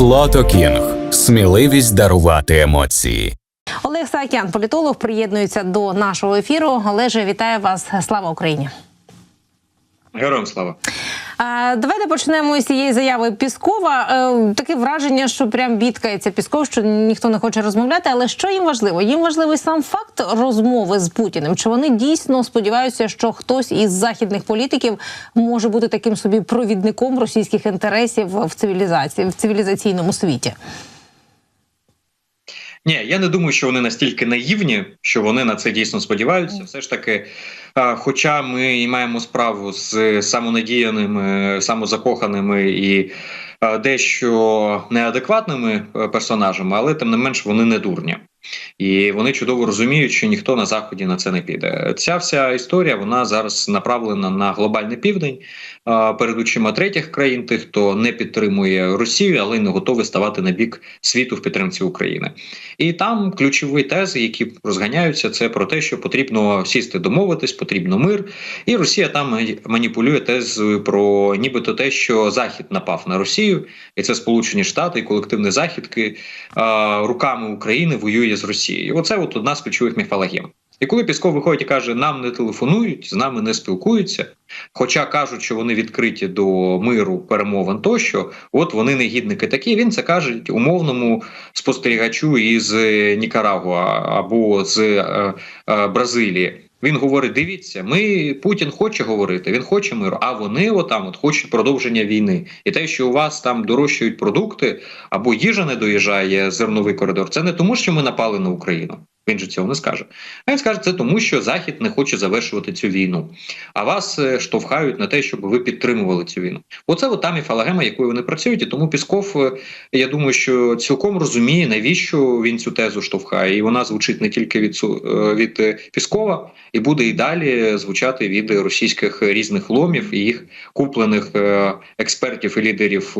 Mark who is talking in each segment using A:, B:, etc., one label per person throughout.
A: Флото Кінг. Сміливість дарувати емоції.
B: Олег Саакян, політолог, приєднується до нашого ефіру. Олеже, вітаю вас. Слава Україні.
C: Героям слава.
B: Давайте почнемо з цієї заяви Піскова. Е, Таке враження, що прям бідкається Пісков, що ніхто не хоче розмовляти. Але що їм важливо? Їм важливий сам факт розмови з Путіним. Чи вони дійсно сподіваються, що хтось із західних політиків може бути таким собі провідником російських інтересів в цивілізації в цивілізаційному світі?
C: Ні, я не думаю, що вони настільки наївні, що вони на це дійсно сподіваються. Все ж таки, хоча ми і маємо справу з самонадіяними, самозакоханими і дещо неадекватними е, персонажами, але тим не менш вони не дурні. І вони чудово розуміють, що ніхто на заході на це не піде. Ця вся історія вона зараз направлена на глобальний південь перед очима третіх країн, тих, хто не підтримує Росію, але й не готовий ставати на бік світу в підтримці України. І там ключові тези, які розганяються, це про те, що потрібно сісти, домовитись, потрібно мир. І Росія там маніпулює тезою про нібито те, що Захід напав на Росію, і це Сполучені Штати і колективні західки руками України воює з Росією. Оце от одна з ключових міфологем. І коли Пісков виходить і каже, нам не телефонують, з нами не спілкуються, хоча кажуть, що вони відкриті до миру, перемовин тощо, от вони негідники такі. Він це каже умовному спостерігачу із Нікарагуа або з е, е, Бразилії. Він говорить: дивіться, ми Путін хоче говорити, він хоче миру, а вони отам от хочуть продовження війни. І те, що у вас там дорожчають продукти або їжа не доїжджає зерновий коридор, це не тому, що ми напали на Україну. Він же цього не скаже. А він скаже це тому, що Захід не хоче завершувати цю війну. А вас е, штовхають на те, щоб ви підтримували цю війну. Оце от там і фалагема, якою вони працюють. І тому Пісков, е, я думаю, що цілком розуміє, навіщо він цю тезу штовхає. І вона звучить не тільки від е, від Піскова, і буде і далі звучати від російських різних ломів і їх куплених експертів і лідерів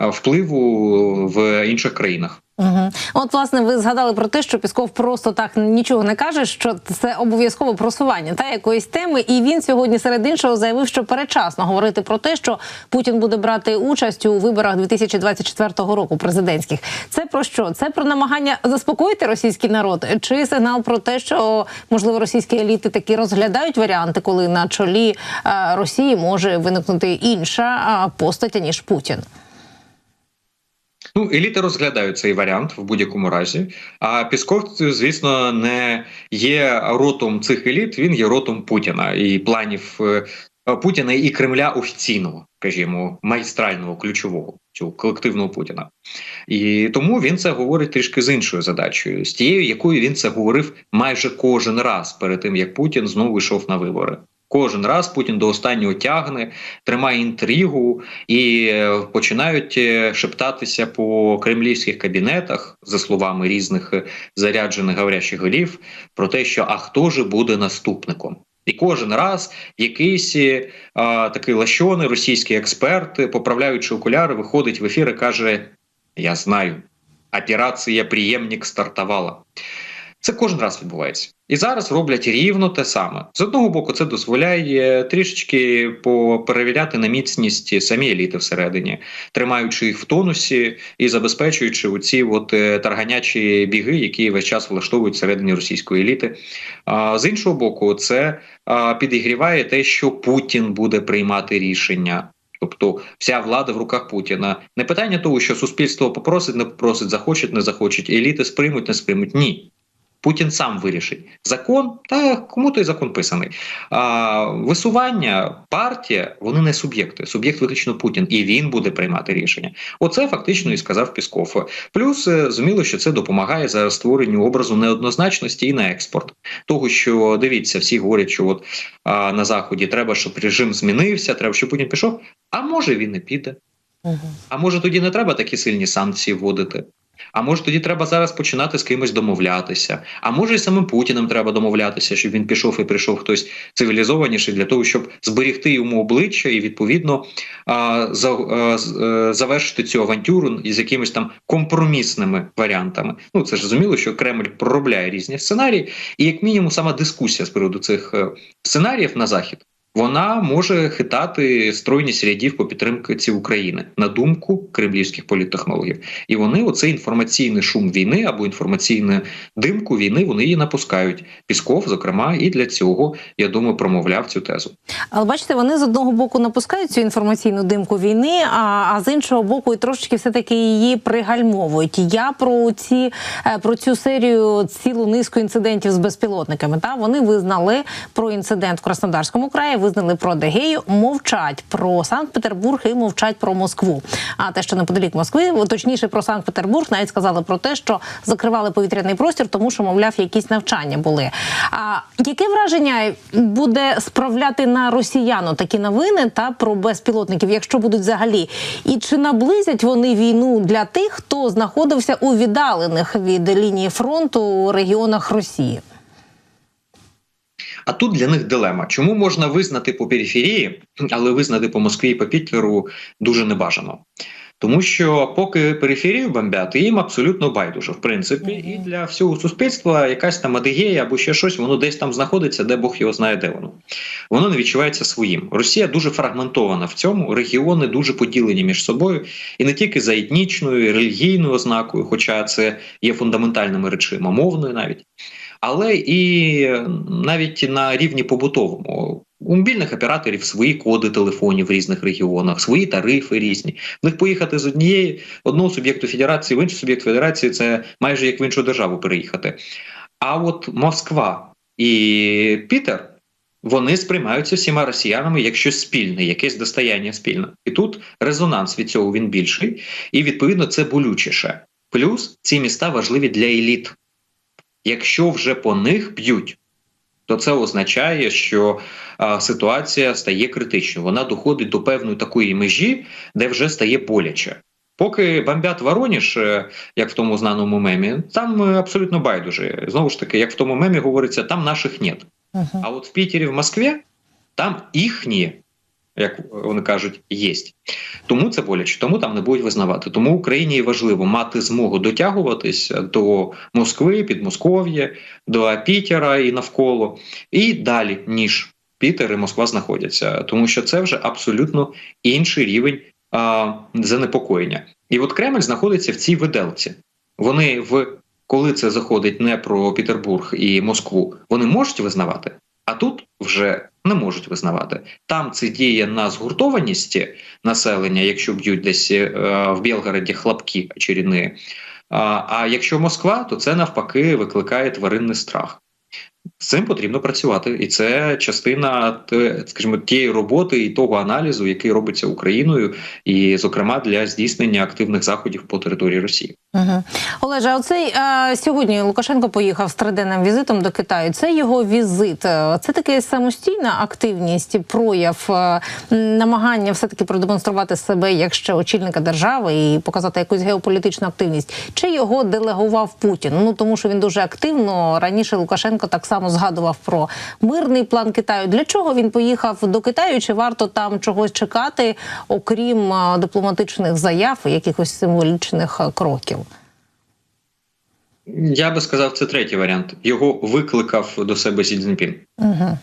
C: впливу в інших країнах.
B: Угу. От, власне, ви згадали про те, що Пісков просто так нічого не каже, що це обов'язкове просування та якоїсь теми. І він сьогодні серед іншого заявив, що перечасно говорити про те, що Путін буде брати участь у виборах 2024 року президентських. Це про що? Це про намагання заспокоїти російський народ, чи сигнал про те, що можливо російські еліти таки розглядають варіанти, коли на чолі е, Росії може виникнути інша е, постать ніж Путін.
C: Ну, еліти розглядають цей варіант в будь-якому разі. А Пісков, звісно, не є ротом цих еліт, він є ротом Путіна і планів е, Путіна і Кремля офіційного, скажімо, майстрального, ключового цього колективного Путіна. І тому він це говорить трішки з іншою задачею, з тією, якою він це говорив майже кожен раз перед тим, як Путін знову йшов на вибори. Кожен раз Путін до останнього тягне, тримає інтригу і е, починають е, шептатися по кремлівських кабінетах, за словами різних е, заряджених говорящих голів, про те, що а хто ж буде наступником. І кожен раз якийсь а, такий лащоний російський експерт, поправляючи окуляри, виходить в ефір і каже: Я знаю, операція «Приємник» стартувала. Це кожен раз відбувається. І зараз роблять рівно те саме. З одного боку, це дозволяє трішечки поперевіряти на міцність самі еліти всередині, тримаючи їх в тонусі і забезпечуючи оці от е, тарганячі біги, які весь час влаштовують всередині російської еліти. А з іншого боку, це підігріває те, що Путін буде приймати рішення. Тобто вся влада в руках Путіна. Не питання того, що суспільство попросить, не попросить, захочуть, не захочуть, еліти сприймуть, не сприймуть. Ні. Путін сам вирішить закон, та кому той закон писаний. А, Висування партія вони не суб'єкти. Суб'єкт виключно Путін, і він буде приймати рішення. Оце фактично і сказав Пісков. Плюс е, зрозуміло, що це допомагає зараз створенню образу неоднозначності і на експорт. Того, що дивіться, всі говорять, що от а, на заході треба, щоб режим змінився, треба, щоб Путін пішов. А може він не піде. А може тоді не треба такі сильні санкції вводити? А може тоді треба зараз починати з кимось домовлятися? А може і самим Путіним треба домовлятися, щоб він пішов і прийшов хтось цивілізованіший для того, щоб зберегти йому обличчя і відповідно а, за, а, е, завершити цю авантюру із якимись там компромісними варіантами. Ну це ж зрозуміло, що Кремль проробляє різні сценарії, і як мінімум сама дискусія з приводу цих е, сценаріїв на захід. Вона може хитати стройність рядів по підтримці України на думку кремлівських політтехнологів. І вони оцей інформаційний шум війни або інформаційну димку війни вони її напускають. Пісков, зокрема, і для цього я думаю, промовляв цю тезу.
B: Але бачите, вони з одного боку напускають цю інформаційну димку війни, а, а з іншого боку, і трошечки все таки її пригальмовують. Я про ці е, про цю серію цілу низку інцидентів з безпілотниками. Та вони визнали про інцидент в Краснодарському краї, визнали про Адегею, мовчать про Санкт-Петербург і мовчать про Москву. А те, що неподалік Москви, точніше про Санкт-Петербург, навіть сказали про те, що закривали повітряний простір, тому що, мовляв, якісь навчання були. А яке враження буде справляти на росіяну такі новини та про безпілотників, якщо будуть взагалі? І чи наблизять вони війну для тих, хто знаходився у віддалених від лінії фронту регіонах Росії?
C: А тут для них дилема. Чому можна визнати по периферії, але визнати по Москві і по Пітеру дуже небажано. Тому що поки периферію бомбять, їм абсолютно байдуже, в принципі, і для всього суспільства якась там адигея або ще щось, воно десь там знаходиться, де Бог його знає, де воно. Воно не відчувається своїм. Росія дуже фрагментована в цьому, регіони дуже поділені між собою, і не тільки за етнічною, і релігійною ознакою, хоча це є фундаментальними речима, мовною навіть, але і навіть на рівні побутовому. У мобільних операторів свої коди телефонів в різних регіонах, свої тарифи різні. В них поїхати з однієї одного суб'єкту федерації в інший суб'єкт федерації це майже як в іншу державу переїхати. А от Москва і Пітер вони сприймаються всіма росіянами як щось спільне, якесь достояння спільне. І тут резонанс від цього він більший, і відповідно це болючіше. Плюс ці міста важливі для еліт. Якщо вже по них б'ють, то це означає, що а, ситуація стає критичною. Вона доходить до певної такої межі, де вже стає боляче. Поки бомбять Вороніж, е, як в тому знаному мемі, там е, абсолютно байдуже. Знову ж таки, як в тому мемі говориться, там наших нет.
B: Угу.
C: А от в Пітері, в Москві, там їхні, як вони кажуть, єсть. Тому це боляче, тому там не будуть визнавати. Тому Україні важливо мати змогу дотягуватися до Москви, Підмосков'я, до Пітера і навколо, і далі, ніж Пітер і Москва знаходяться, тому що це вже абсолютно інший рівень а, занепокоєння. І от Кремль знаходиться в цій виделці. Вони в коли це заходить не про Петербург і Москву, вони можуть визнавати, а тут вже не можуть визнавати. Там це діє на згуртованості населення, якщо б'ють десь е, в Білгороді хлопки очеріни. А, а якщо Москва, то це навпаки викликає тваринний страх. З цим потрібно працювати, і це частина скажімо, тієї роботи і того аналізу, який робиться Україною, і, зокрема, для здійснення активних заходів по території Росії.
B: Угу. Олеже, оцей е, сьогодні Лукашенко поїхав з триденним візитом до Китаю. Це його візит. Е, Це таке самостійна активність, прояв е, намагання все таки продемонструвати себе як ще очільника держави і показати якусь геополітичну активність. Чи його делегував Путін? Ну тому що він дуже активно раніше Лукашенко так само згадував про мирний план Китаю. Для чого він поїхав до Китаю? Чи варто там чогось чекати, окрім дипломатичних заяв і якихось символічних кроків?
C: Я би сказав, це третій варіант. Його викликав до себе Сі Цзіньпін.
B: Угу.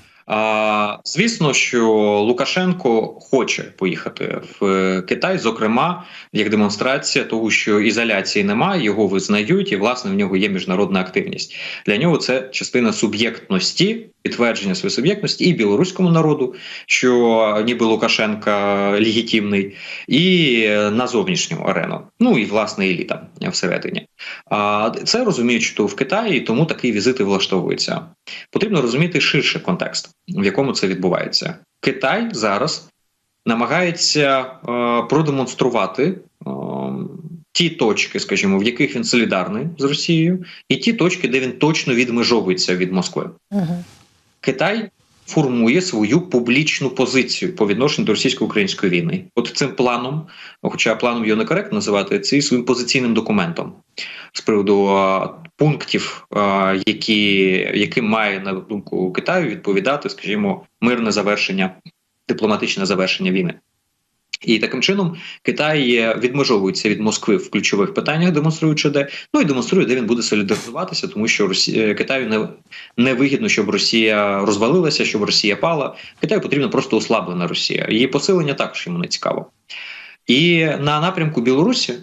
C: Звісно, що Лукашенко хоче поїхати в Китай, зокрема, як демонстрація того, що ізоляції немає, його визнають, і власне в нього є міжнародна активність. Для нього це частина суб'єктності, підтвердження своєї суб'єктності і білоруському народу, що ніби Лукашенка легітимний, і на зовнішню арену. Ну і власне еліта всередині. А це розуміють, що в Китаї тому такі візити влаштовуються. Потрібно розуміти ширший контекст, в якому це відбувається. Китай зараз намагається е, продемонструвати е, ті точки, скажімо, в яких він солідарний з Росією, і ті точки, де він точно відмежовується від Москви.
B: Угу.
C: Китай формує свою публічну позицію по відношенню до російсько-української війни. От цим планом, хоча планом його некоректно називати, це своїм позиційним документом з приводу пунктів, які яким має на думку Китаю відповідати, скажімо, мирне завершення, дипломатичне завершення війни. І таким чином Китай е, відмежовується від Москви в ключових питаннях, демонструючи де ну і демонструє, де він буде солідаризуватися, тому що Росія Китаю не, вигідно, щоб Росія розвалилася, щоб Росія пала. Китаю потрібно просто ослаблена Росія. Її посилення також йому не цікаво. І на напрямку Білорусі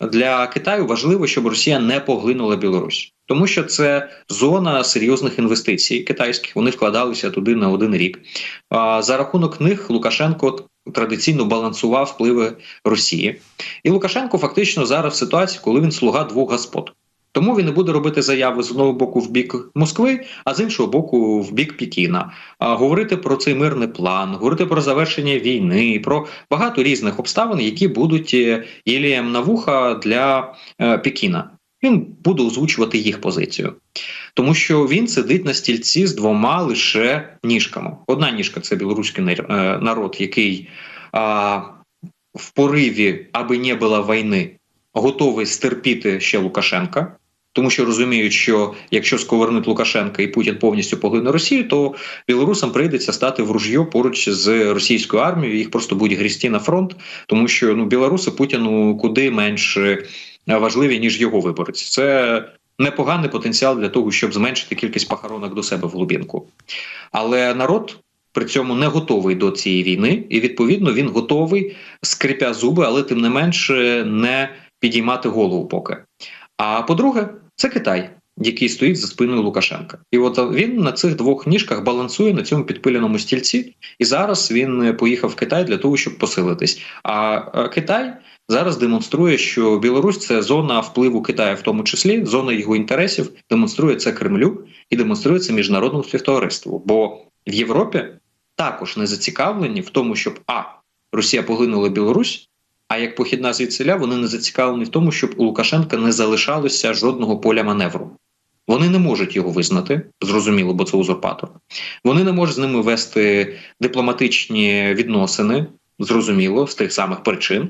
C: для Китаю важливо, щоб Росія не поглинула Білорусь, тому що це зона серйозних інвестицій китайських. Вони вкладалися туди на один рік. За рахунок них Лукашенко традиційно балансував впливи Росії, і Лукашенко фактично зараз в ситуації, коли він слуга двох господ. Тому він не буде робити заяви з одного боку в бік Москви, а з іншого боку в бік Пекіна. А говорити про цей мирний план, говорити про завершення війни, про багато різних обставин, які будуть е, єлієм на вуха для е, Пекіна. Він буде озвучувати їх позицію, тому що він сидить на стільці з двома лише ніжками. Одна ніжка це білоруський е, народ, який а, в пориві, аби не було війни, готовий стерпіти ще Лукашенка. Тому що розуміють, що якщо сковернуть Лукашенка і Путін повністю поглине Росію, то білорусам прийдеться стати в ружьо поруч з російською армією. Їх просто будуть грісти на фронт, тому що ну білоруси Путіну куди менш е, важливі ніж його виборець. Це непоганий потенціал для того, щоб зменшити кількість похоронок до себе в глибинку. Але народ при цьому не готовий до цієї війни, і відповідно він готовий скрипя зуби, але тим не менше не підіймати голову поки. А по-друге, це Китай, який стоїть за спиною Лукашенка, і от він на цих двох ніжках балансує на цьому підпиленому стільці, і зараз він поїхав в Китай для того, щоб посилитись. А е, Китай зараз демонструє, що Білорусь це зона впливу Китаю, в тому числі зона його інтересів, демонструє це Кремлю і демонструє це міжнародному співтовариству. Бо в Європі також не зацікавлені в тому, щоб а Росія поглинула Білорусь. А як похідна звідсиля, вони не зацікавлені в тому, щоб у Лукашенка не залишалося жодного поля маневру. Вони не можуть його визнати, зрозуміло, бо це узурпатор. Вони не можуть з ними вести дипломатичні відносини, зрозуміло, з тих самих причин.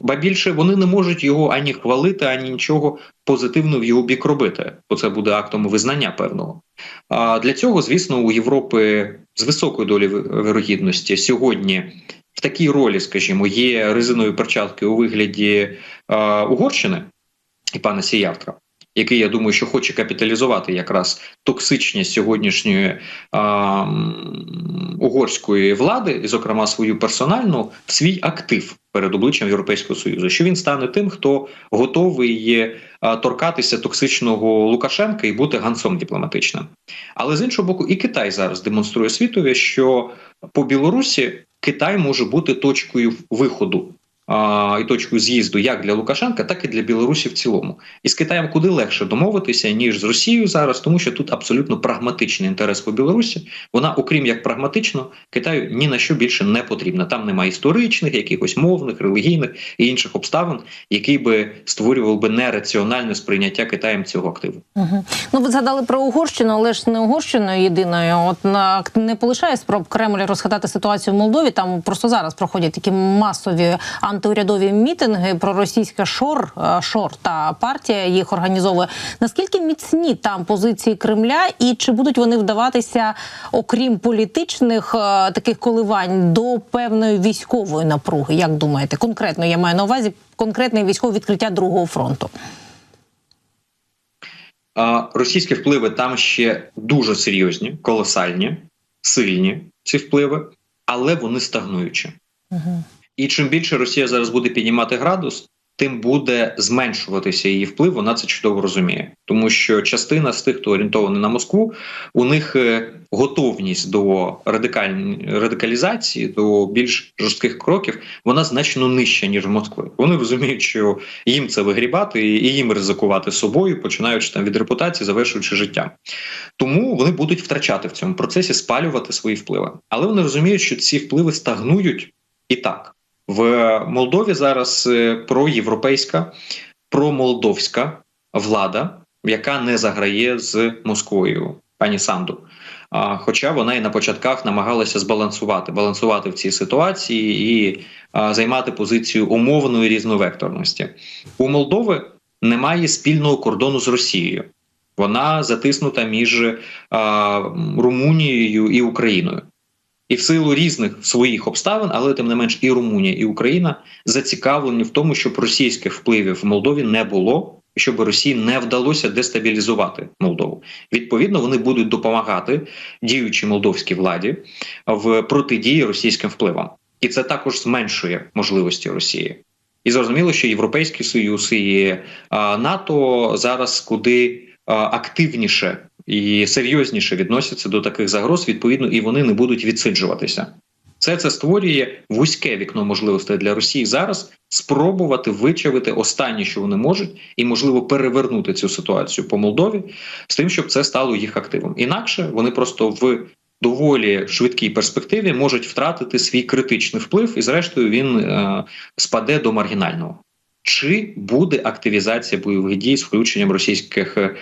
C: Ба більше вони не можуть його ані хвалити, ані нічого позитивно в його бік робити, бо це буде актом визнання певного. А для цього, звісно, у Європи з високою долею вирогідності сьогодні в такій ролі, скажімо, є резинові перчатки у вигляді е, Угорщини і пана Сіявтра, який я думаю, що хоче капіталізувати якраз токсичність сьогоднішньої е, угорської влади, і, зокрема, свою персональну в свій актив перед обличчям Європейського союзу, що він стане тим, хто готовий є торкатися токсичного Лукашенка і бути ганцом дипломатичним. Але з іншого боку, і Китай зараз демонструє світові, що по Білорусі Китай може бути точкою виходу а, і точкою з'їзду як для Лукашенка, так і для Білорусі в цілому. І з Китаєм куди легше домовитися ніж з Росією зараз, тому що тут абсолютно прагматичний інтерес по Білорусі. Вона, окрім як прагматично, Китаю ні на що більше не потрібна. Там немає історичних, якихось мовних, релігійних і інших обставин, які би створювали би нераціональне сприйняття Китаєм цього активу.
B: Угу. Ну ви згадали про Угорщину, але ж не Угорщиною єдиною. От не полишає спроб Кремль розхитати ситуацію в Молдові. Там просто зараз проходять такі масові антиурядові мітинги про російське шор шор та партія їх організовує. Наскільки міцні там позиції Кремля, і чи будуть вони вдаватися, окрім політичних таких коливань, до певної військової напруги? Як думаєте, конкретно я маю на увазі конкретне військове відкриття другого фронту?
C: Російські впливи там ще дуже серйозні, колосальні, сильні ці впливи, але вони стагнуючі. Угу. І чим більше Росія зараз буде піднімати градус, тим буде зменшуватися її вплив. Вона це чудово розуміє, тому що частина з тих, хто орієнтований на Москву, у них готовність до радикаль... радикалізації, до більш жорстких кроків, вона значно нижча ніж в Москви. Вони розуміють, що їм це вигрібати і їм ризикувати собою, починаючи там від репутації, завершуючи життя. Тому вони будуть втрачати в цьому процесі, спалювати свої впливи. Але вони розуміють, що ці впливи стагнують і так. В Молдові зараз проєвропейська, промолдовська влада, яка не заграє з Москвою, пані Санду. Хоча вона і на початках намагалася збалансувати, балансувати в цій ситуації і займати позицію умовної різновекторності. У Молдови немає спільного кордону з Росією. Вона затиснута між Румунією і Україною. І в силу різних своїх обставин, але тим не менш і Румунія, і Україна зацікавлені в тому, щоб російських впливів в Молдові не було, щоб Росії не вдалося дестабілізувати Молдову. Відповідно, вони будуть допомагати діючій молдовській владі в протидії російським впливам, і це також зменшує можливості Росії. І зрозуміло, що Європейський Союз і НАТО зараз куди активніше і серйозніше відносяться до таких загроз, відповідно, і вони не будуть відсиджуватися. Все це створює вузьке вікно можливостей для Росії зараз спробувати вичавити останнє, що вони можуть, і можливо перевернути цю ситуацію по Молдові з тим, щоб це стало їх активом. Інакше вони просто в доволі швидкій перспективі можуть втратити свій критичний вплив, і зрештою він е, спаде до маргінального. Чи буде активізація бойових дій з включенням російських е,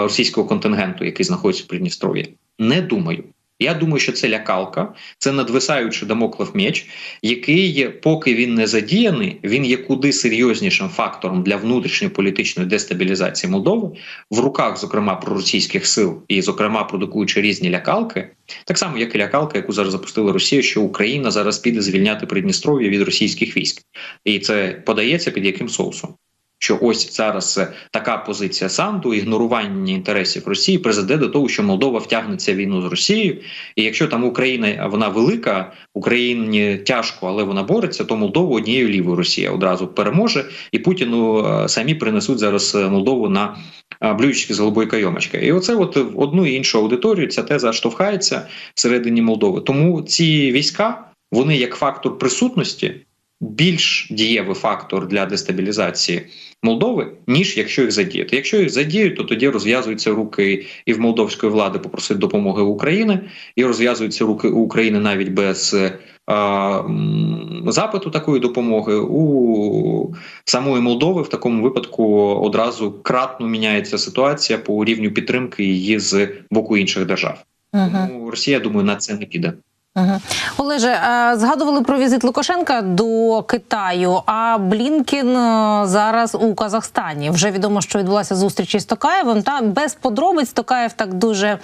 C: російського контингенту, який знаходиться в Придністров'ї? Не думаю. Я думаю, що це лякалка, це надвисаючий дамоклев меч, який, поки він не задіяний, він є куди серйознішим фактором для внутрішньополітичної дестабілізації Молдови в руках, зокрема, проросійських сил, і, зокрема, продукуючи різні лякалки, так само, як і лякалка, яку зараз запустила Росія, що Україна зараз піде звільняти Придністров'я від російських військ, і це подається під яким соусом. Що ось зараз така позиція Санду, ігнорування інтересів Росії призведе до того, що Молдова втягнеться в війну з Росією. І якщо там Україна вона велика, Україні тяжко, але вона бореться, то Молдову однією лівою Росія одразу переможе, і Путіну самі принесуть зараз Молдову на блюдечки з голубої кайомочки. І оце от в одну і іншу аудиторію ця теза штовхається всередині Молдови. Тому ці війська вони як фактор присутності більш дієвий фактор для дестабілізації Молдови, ніж якщо їх задіяти. Якщо їх задіють, то тоді розв'язуються руки і в молдовської влади попросити допомоги України, і розв'язуються руки у України навіть без а, запиту такої допомоги. У самої Молдови в такому випадку одразу кратно міняється ситуація по рівню підтримки її з боку інших держав.
B: Угу.
C: Тому Росія, думаю, на це не піде.
B: Угу. Олеже, згадували про візит Лукашенка до Китаю. А Блінкін зараз у Казахстані. Вже відомо, що відбулася зустріч із Токаєвим. Та без подробиць Токаєв так дуже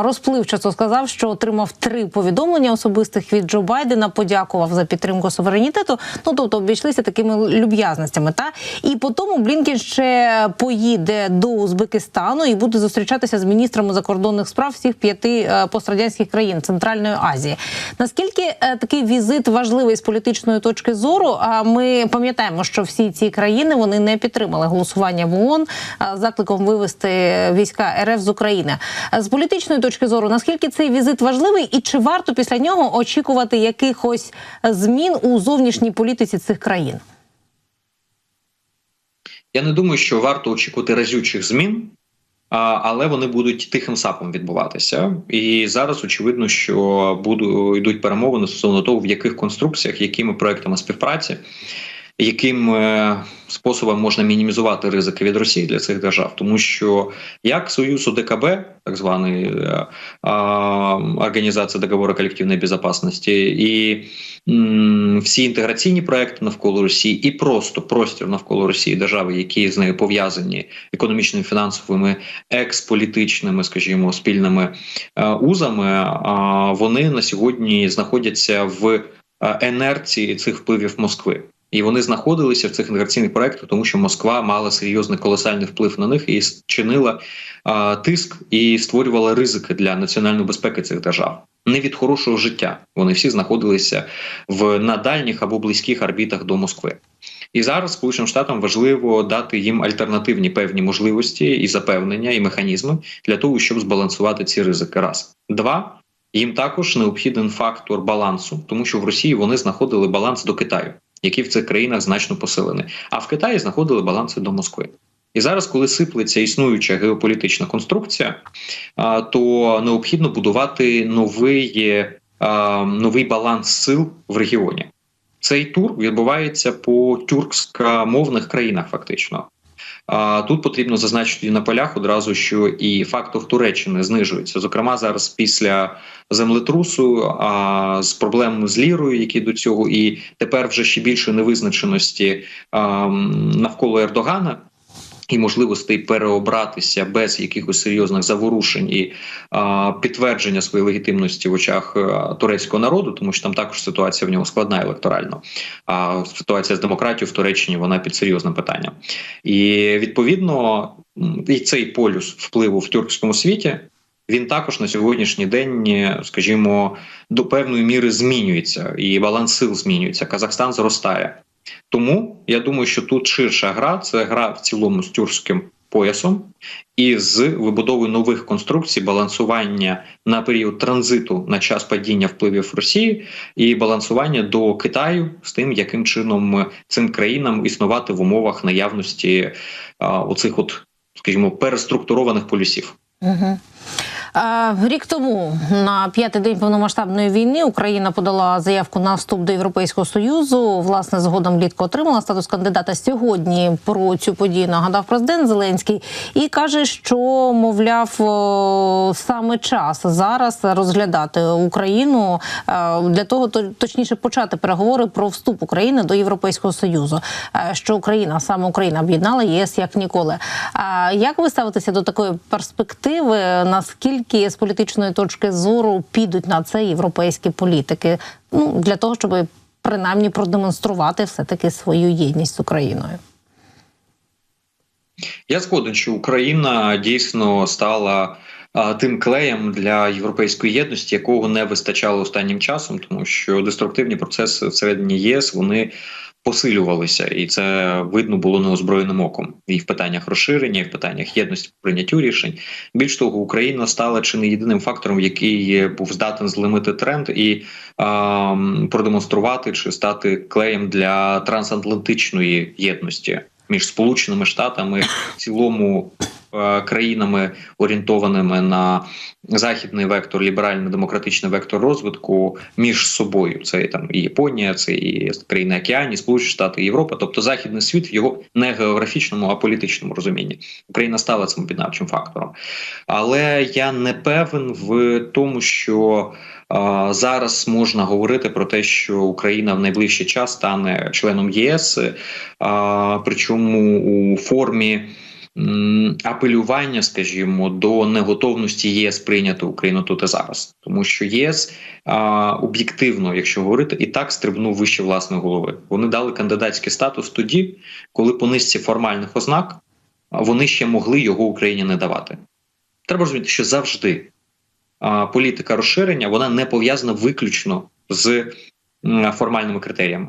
B: розпливчасто сказав, що отримав три повідомлення особистих від Джо Байдена. Подякував за підтримку суверенітету. Ну тобто обійшлися такими люб'язностями. Та і по тому Блінкін ще поїде до Узбекистану і буде зустрічатися з міністрами закордонних справ всіх п'яти пострадянських країн Центральної Азії. Наскільки е, такий візит важливий з політичної точки зору? А ми пам'ятаємо, що всі ці країни вони не підтримали голосування в ООН закликом вивести війська РФ з України. З політичної точки зору, наскільки цей візит важливий, і чи варто після нього очікувати якихось змін у зовнішній політиці цих країн?
C: Я не думаю, що варто очікувати разючих змін але вони будуть тихим сапом відбуватися. І зараз очевидно, що будуть йдуть перемовини стосовно того, в яких конструкціях, якими проектами співпраці. Яким е, способом можна мінімізувати ризики від Росії для цих держав, тому що як Союз ОДКБ, так званий е, Організація договору колективної безпечності, і всі інтеграційні проекти навколо Росії, і просто простір навколо Росії, держави, які з нею пов'язані економічними, фінансовими, експолітичними, скажімо, спільними е, узами, вони на сьогодні знаходяться в енерції цих впливів Москви. І вони знаходилися в цих інтеграційних проектах, тому що Москва мала серйозний колосальний вплив на них і чинила а, тиск і створювала ризики для національної безпеки цих держав. Не від хорошого життя. Вони всі знаходилися в на дальніх або близьких орбітах до Москви. І зараз Сполученим Штатам важливо дати їм альтернативні певні можливості і запевнення, і механізми для того, щоб збалансувати ці ризики. Раз два їм також необхідний фактор балансу, тому що в Росії вони знаходили баланс до Китаю які в цих країнах значно посилені. А в Китаї знаходили баланси до Москви. І зараз, коли сиплеться існуюча геополітична конструкція, то необхідно будувати новий, новий баланс сил в регіоні. Цей тур відбувається по тюркськомовних країнах, фактично. Тут потрібно зазначити на полях одразу, що і фактор Туреччини знижується. Зокрема, зараз після землетрусу а з проблем з лірою, які до цього, і тепер вже ще більше невизначеності навколо Ердогана. І можливостей переобратися без якихось серйозних заворушень і а, підтвердження своєї легітимності в очах а, турецького народу, тому що там також ситуація в нього складна електорально. А ситуація з демократією в Туреччині вона під серйозним питанням. І відповідно і цей полюс впливу в тюркському світі. Він також на сьогоднішній день, скажімо, до певної міри змінюється, і баланс сил змінюється. Казахстан зростає. Тому я думаю, що тут ширша гра це гра в цілому з тюркським поясом і з вибудовою нових конструкцій, балансування на період транзиту на час падіння впливів Росії і балансування до Китаю з тим, яким чином цим країнам існувати в умовах наявності а, оцих, от скажімо, переструктурованих полюсів.
B: Угу. Рік тому на п'ятий день повномасштабної війни Україна подала заявку на вступ до Європейського союзу. Власне, згодом влітку отримала статус кандидата. Сьогодні про цю подію нагадав президент Зеленський і каже, що мовляв саме час зараз розглядати Україну для того, точніше почати переговори про вступ України до Європейського союзу. Що Україна саме Україна об'єднала ЄС як ніколи. А як ви ставитеся до такої перспективи? Наскільки які з політичної точки зору підуть на це європейські політики? Ну для того, щоб принаймні продемонструвати все таки свою єдність з Україною.
C: Я згоден, що Україна дійсно стала а, тим клеєм для європейської єдності, якого не вистачало останнім часом, тому що деструктивні процеси всередині ЄС вони посилювалися, і це видно було неозброєним оком і в питаннях розширення, і в питаннях єдності прийняттю рішень. Більш того, Україна стала чи не єдиним фактором, який був здатен злимити тренд і а, продемонструвати чи стати клеєм для трансатлантичної єдності між сполученими штатами в цілому Е, країнами, орієнтованими на західний вектор, ліберальний демократичний вектор розвитку між собою. Це там і Японія, це і країни Океані, Сполучені Штати, Європа, тобто західний світ в його не географічному, а політичному розумінні. Україна стала цим піднавчим фактором, але я не певен в тому, що. Зараз можна говорити про те, що Україна в найближчий час стане членом ЄС, причому у формі апелювання, скажімо, до неготовності ЄС прийняти Україну тут і зараз, тому що ЄС об'єктивно, якщо говорити, і так стрибнув вище власної голови. Вони дали кандидатський статус тоді, коли по низці формальних ознак вони ще могли його Україні не давати. Треба розуміти, що завжди політика розширення вона не пов'язана виключно з формальними критеріями.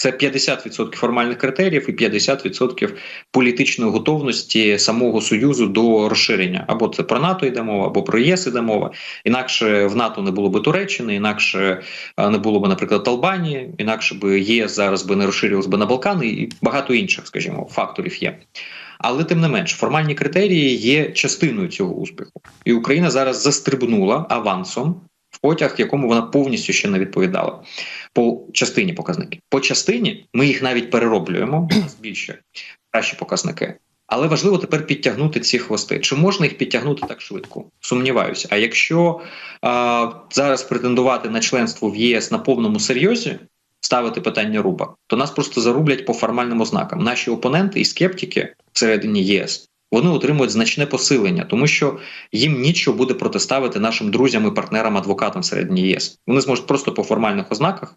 C: Це 50% формальних критеріїв і 50% політичної готовності самого союзу до розширення. Або це про НАТО йде мова, або про ЄС йде мова. Інакше в НАТО не було би Туреччини, інакше не було б, наприклад, Албанії, інакше би ЄС зараз би не розширювався би на Балкани, і багато інших, скажімо, факторів є. Але тим не менш, формальні критерії є частиною цього успіху, і Україна зараз застрибнула авансом потяг, якому вона повністю ще не відповідала по частині показників. По частині ми їх навіть перероблюємо більше кращі показники. Але важливо тепер підтягнути ці хвости. Чи можна їх підтягнути так швидко? Сумніваюся. А якщо а, зараз претендувати на членство в ЄС на повному серйозі, ставити питання руба, то нас просто зарублять по формальним ознакам. Наші опоненти і скептики всередині ЄС вони отримують значне посилення, тому що їм нічого буде протиставити нашим друзям і партнерам адвокатам всередині ЄС. Вони зможуть просто по формальних ознаках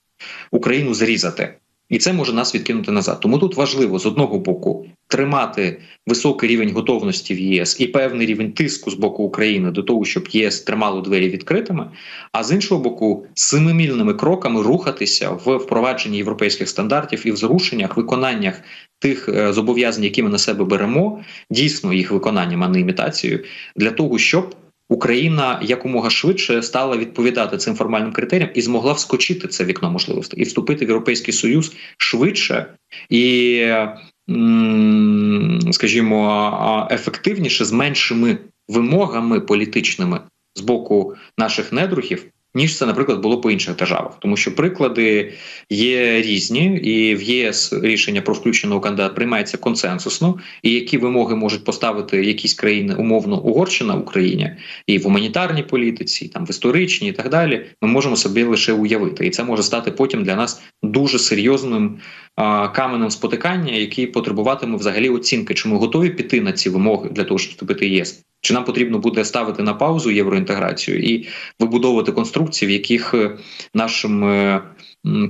C: Україну зрізати. І це може нас відкинути назад. Тому тут важливо з одного боку тримати високий рівень готовності в ЄС і певний рівень тиску з боку України до того, щоб ЄС тримало двері відкритими. А з іншого боку, семимільними кроками рухатися в впровадженні європейських стандартів і в зрушеннях, виконаннях тих е, зобов'язань, які ми на себе беремо, дійсно їх виконанням, а не імітацією, для того, щоб Україна якомога швидше стала відповідати цим формальним критеріям і змогла вскочити це вікно можливостей і вступити в європейський союз швидше і, скажімо, ефективніше з меншими вимогами політичними з боку наших недругів, ніж це, наприклад, було по інших державах, тому що приклади є різні, і в ЄС рішення про включеного кандидата приймається консенсусно. І які вимоги можуть поставити якісь країни, умовно Угорщина Україні, і в гуманітарній політиці, і там в історичній, і так далі, ми можемо собі лише уявити, і це може стати потім для нас дуже серйозним каменем спотикання, який потребуватиме взагалі оцінки, чи ми готові піти на ці вимоги для того, щоб вступити в ЄС. Чи нам потрібно буде ставити на паузу євроінтеграцію і вибудовувати конструкції, в яких е, нашим е,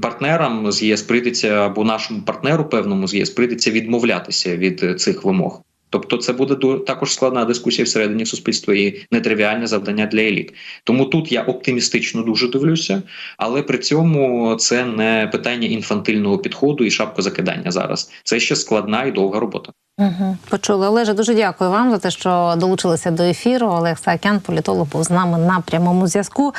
C: партнерам з ЄС прийдеться або нашому партнеру певному з ЄС прийдеться відмовлятися від е, цих вимог. Тобто, це буде також складна дискусія всередині суспільства і нетривіальне завдання для еліт. Тому тут я оптимістично дуже дивлюся, але при цьому це не питання інфантильного підходу і шапкозакидання зараз. Це ще складна і довга робота.
B: Угу. Почули. Олеже, дуже дякую вам за те, що долучилися до ефіру. Олег Саакян, політолог, був з нами на прямому зв'язку.